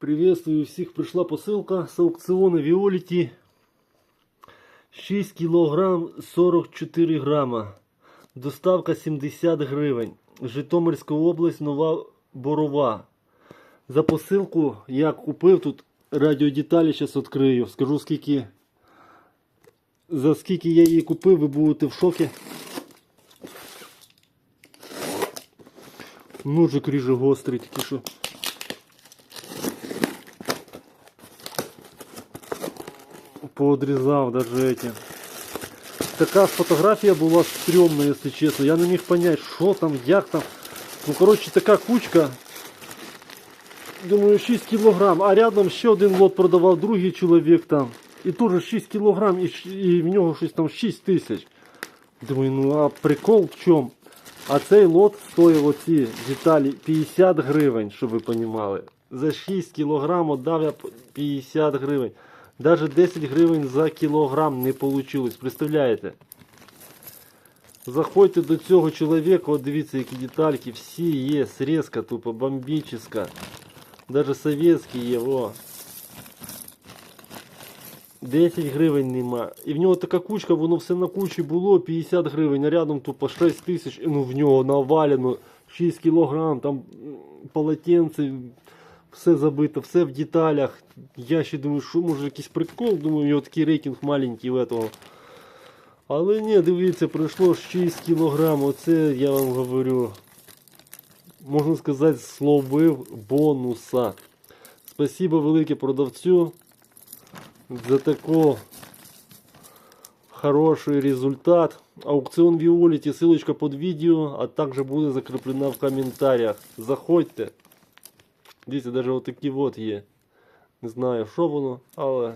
Приветствую всіх. Прийшла посилка з аукціону Віоліті. 6 кілограм 44 грама. Доставка 70 гривень. Житомирська область, Нова Борова. За посилку я купив тут радіодеталі, зараз відкрию. Скажу скільки. За скільки я її купив, ви будете в шокі. Ножик ріже гострий, тільки що. Поодрізав даже эти. Така фотографія була стрьомна, якщо чесно. Я не міг понять, що там, як там. Ну, коротше, така кучка. Думаю, 6 кілограм, а рядом ще один лот продавав другий чоловік там. І теж 6 кілограм, і, і в нього щось там 6 тисяч. Думаю, ну а прикол в чому? А цей лот стоїв оці деталі 50 гривень, щоб ви розуміли. За 6 кілограм отдав я 50 гривень. Даже 10 гривень за кілограм не вийшло. Представляєте? Заходьте до цього чоловіка, от дивіться, які детальки, всі є, срезка тупо бомбічна. Даже советські є, о. 10 гривень нема. І в нього така кучка, воно все на кучі було, 50 гривень, а рядом тупо 6 тисяч, ну в нього навалено 6 кілограм, там полотенце, все забито, все в деталях. Я ще думаю, що може якийсь прикол, думаю, у нього такий рейтинг маленький в этого. Але ні, дивіться, пройшло 6 кілограм, оце я вам говорю. Можна сказати, словив бонуса. Спасибо велике продавцю за такой хороший результат. Аукцион Виолити, ссылочка под видео, а также буде закреплена в комментариях. Заходьте. Дивіться, даже вот от є. Не знаю, що воно, але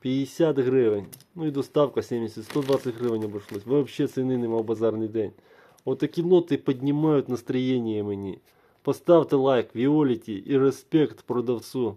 50 гривень. Ну і доставка 70, 120 гривень обійшлось. Вообще ціни нема в базарний день. Отакі такі лоти піднімають настроєння мені. Поставте лайк, Віоліті і респект продавцу.